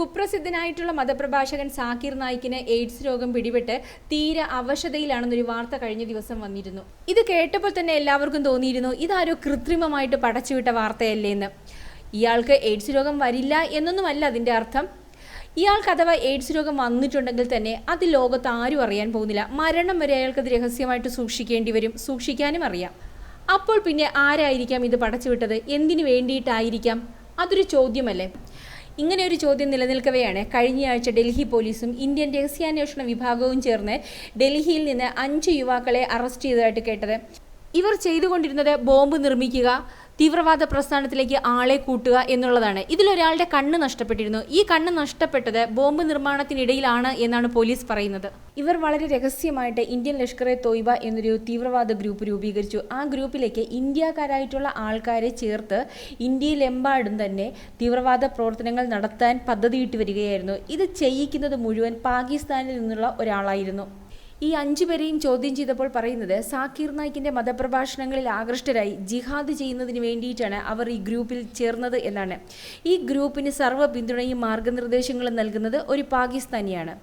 കുപ്രസിദ്ധനായിട്ടുള്ള മതപ്രഭാഷകൻ Zakir നായിക്കിന് AIDS രോഗം പിടിപെട്ട് തീരെ അവശതയിലാണെന്നൊരു വാർത്ത കഴിഞ്ഞ ദിവസം വന്നിരുന്നു. ഇത് കേട്ടപ്പോൾ തന്നെ എല്ലാവർക്കും തോന്നിയിരുന്നു ഇതാരോ കൃത്രിമമായിട്ട് പടച്ചുവിട്ട വാർത്തയല്ലേ എന്ന്. ഇയാൾക്ക് എയ്ഡ്സ് രോഗം വരില്ല എന്നൊന്നുമല്ല അതിന്റെ അർത്ഥം. ഇയാൾക്ക് അഥവാ എയ്ഡ്സ് രോഗം വന്നിട്ടുണ്ടെങ്കിൽ തന്നെ അത് ലോകത്ത് ആരും അറിയാൻ പോകുന്നില്ല. മരണം വരെ അയാൾക്കത് രഹസ്യമായിട്ട് സൂക്ഷിക്കേണ്ടി വരും സൂക്ഷിക്കാനും അറിയാം. അപ്പോൾ പിന്നെ ആരായിരിക്കാം ഇത് പടച്ചുവിട്ടത്? എന്തിനു വേണ്ടിയിട്ടായിരിക്കാം? അതൊരു ചോദ്യമല്ലേ? ഇങ്ങനെ ഒരു ചോദ്യം നിലനിൽക്കവെയാണ് കഴിഞ്ഞയാഴ്ച ഡൽഹി പോലീസും ഇന്ത്യൻ രഹസ്യാന്വേഷണ വിഭാഗവും ചേർന്ന് ഡൽഹിയിൽ നിന്ന് അഞ്ച് യുവാക്കളെ അറസ്റ്റ് ചെയ്തതായിട്ട് കേട്ടത്. ഇവർ ചെയ്തുകൊണ്ടിരുന്നത് ബോംബ് നിർമ്മിക്കുക തീവ്രവാദ പ്രസ്ഥാനത്തിലേക്ക് ആളെ കൂട്ടുക എന്നുള്ളതാണ്. ഇതിലൊരാളുടെ കണ്ണ് നഷ്ടപ്പെട്ടിരുന്നു. ഈ കണ്ണ് നഷ്ടപ്പെട്ടത് ബോംബ് നിർമ്മാണത്തിനിടയിലാണ് എന്നാണ് പോലീസ് പറയുന്നത്. ഇവർ വളരെ രഹസ്യമായിട്ട് ഇന്ത്യൻ ലഷ്കർ എ തോയ്ബ എന്നൊരു തീവ്രവാദ ഗ്രൂപ്പ് രൂപീകരിച്ചു. ആ ഗ്രൂപ്പിലേക്ക് ഇന്ത്യക്കാരായിട്ടുള്ള ആൾക്കാരെ ചേർത്ത് ഇന്ത്യയിലെമ്പാടും തന്നെ തീവ്രവാദ പ്രവർത്തനങ്ങൾ നടത്താൻ പദ്ധതിയിട്ട് വരികയായിരുന്നു. ഇത് ചെയ്യിക്കുന്നത് മുഴുവൻ പാകിസ്ഥാനിൽ നിന്നുള്ള ഒരാളായിരുന്നു. ഈ അഞ്ചു പേരെയും ചോദ്യം ചെയ്തപ്പോൾ പറയുന്നത് സാക്കിർ നായിക്കിന്റെ മതപ്രഭാഷണങ്ങളിൽ ആകൃഷ്ടരായി ജിഹാദ് ചെയ്യുന്നതിന് വേണ്ടിയിട്ടാണ് അവർ ഈ ഗ്രൂപ്പിൽ ചേർന്നത് എന്നാണ്. ഈ ഗ്രൂപ്പിന് സർവ പിന്തുണയും മാർഗനിർദ്ദേശങ്ങളും നൽകുന്നത് ഒരു പാകിസ്ഥാനിയാണ്.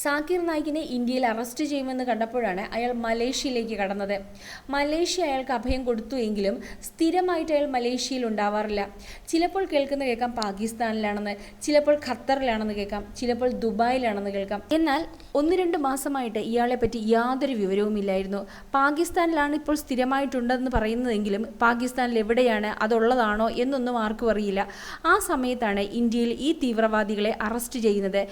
സാക്കിർ നായിക്കിനെ ഇന്ത്യയിൽ അറസ്റ്റ് ചെയ്യുമെന്ന് കണ്ടപ്പോഴാണ് അയാൾ മലേഷ്യയിലേക്ക് കടന്നത്. മലേഷ്യ അയാൾക്ക് അഭയം കൊടുത്തു എങ്കിലും സ്ഥിരമായിട്ട് അയാൾ മലേഷ്യയിൽ ഉണ്ടാവാറില്ല. ചിലപ്പോൾ കേൾക്കുന്ന കേൾക്കാം പാകിസ്ഥാനിലാണെന്ന്. ചിലപ്പോൾ ഖത്തറിലാണെന്ന് കേൾക്കാം ചിലപ്പോൾ ദുബായിലാണെന്ന് കേൾക്കാം. എന്നാൽ ഒന്ന് രണ്ട് മാസമായിട്ട് ഇയാളെ പറ്റി യാതൊരു വിവരവുമില്ലായിരുന്നു പാകിസ്ഥാനിലാണ് ഇപ്പോൾ സ്ഥിരമായിട്ടുണ്ടെന്ന് പറയുന്നതെങ്കിലും പാകിസ്ഥാനിൽ എവിടെയാണ് അതുള്ളതാണോ എന്നൊന്നും ആർക്കും അറിയില്ല. ആ സമയത്താണ് ഇന്ത്യയിൽ ഈ തീവ്രവാദികളെ അറസ്റ്റ് ചെയ്യുന്നത്.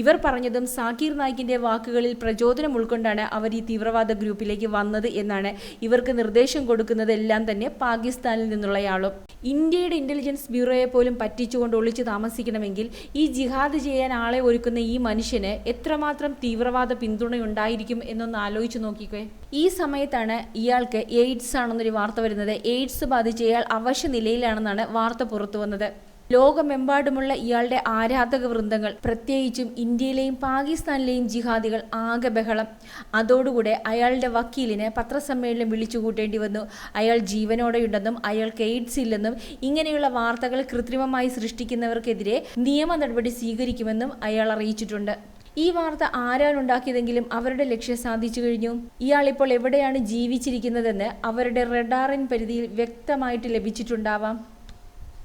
ഇവർ പറഞ്ഞതും സാക്കീർ നായിക്കിന്റെ വാക്കുകളിൽ പ്രചോദനം ഉൾക്കൊണ്ടാണ് അവർ ഈ തീവ്രവാദ ഗ്രൂപ്പിലേക്ക് വന്നത് എന്നാണ് ഇവർക്ക് നിർദ്ദേശം കൊടുക്കുന്നതെല്ലാം തന്നെ പാകിസ്ഥാനിൽ നിന്നുള്ളയാളും. ഇന്ത്യയുടെ ഇന്റലിജൻസ് ബ്യൂറോയെ പോലും പറ്റിച്ചുകൊണ്ട് ഒളിച്ചു താമസിക്കണമെങ്കിൽ ഈ ജിഹാദ് ചെയ്യാൻ ആളെ ഒരുക്കുന്ന ഈ മനുഷ്യന് എത്രമാത്രം തീവ്രവാദ പിന്തുണയുണ്ടായിരിക്കും എന്നൊന്ന് ആലോചിച്ചു നോക്കിക്കേ. ഈ സമയത്താണ് ഇയാൾക്ക് എയ്ഡ്സ് ആണെന്നൊരു വാർത്ത വരുന്നത്. എയ്ഡ്സ് ബാധിച്ച ഇയാൾ അവശ നിലയിലാണെന്നാണ് വാർത്ത പുറത്തു വന്നത്. ലോകമെമ്പാടുമുള്ള ഇയാളുടെ ആരാധക വൃന്ദങ്ങൾ പ്രത്യേകിച്ചും ഇന്ത്യയിലെയും പാകിസ്ഥാനിലെയും ജിഹാദികൾ ആകെ ബഹളം. അതോടുകൂടെ അയാളുടെ വക്കീലിനെ പത്രസമ്മേളനം വിളിച്ചു കൂട്ടേണ്ടി വന്നു. അയാൾ ജീവനോടെയുണ്ടെന്നും അയാൾക്ക് എയ്ഡ്സ് ഇല്ലെന്നും ഇങ്ങനെയുള്ള വാർത്തകൾ കൃത്രിമമായി സൃഷ്ടിക്കുന്നവർക്കെതിരെ നിയമ നടപടി സ്വീകരിക്കുമെന്നും അയാൾ അറിയിച്ചിട്ടുണ്ട്. ഈ വാർത്ത ആരാനുണ്ടാക്കിയതെങ്കിലും അവരുടെ ലക്ഷ്യം സാധിച്ചു കഴിഞ്ഞു. ഇയാൾ ഇപ്പോൾ എവിടെയാണ് ജീവിച്ചിരിക്കുന്നതെന്ന് അവരുടെ റഡാറിൻ പരിധിയിൽ വ്യക്തമായിട്ട് ലഭിച്ചിട്ടുണ്ടാവാം.